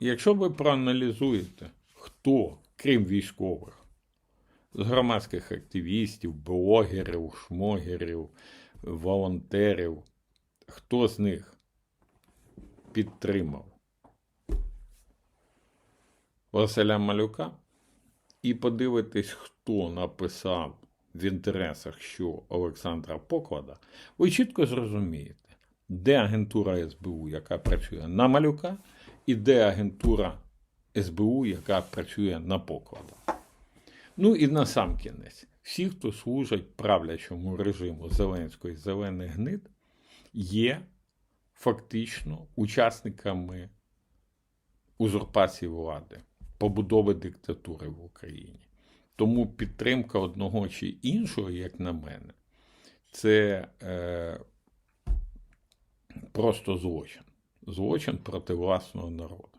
якщо ви проаналізуєте, хто, крім військових, з громадських активістів, блогерів, шмогерів, волонтерів, хто з них підтримав? Василя Малюка, і подивитесь, хто написав в інтересах що Олександра Поклада, ви чітко зрозумієте, де агентура СБУ, яка працює на Малюка, і де агентура СБУ, яка працює на Поклада. Ну і на сам кінець, всі, хто служать правлячому режиму Зеленської зелених гнид, є фактично учасниками узурпації влади, побудови диктатури в Україні. Тому підтримка одного чи іншого, як на мене, це е, просто злочин. Злочин проти власного народу.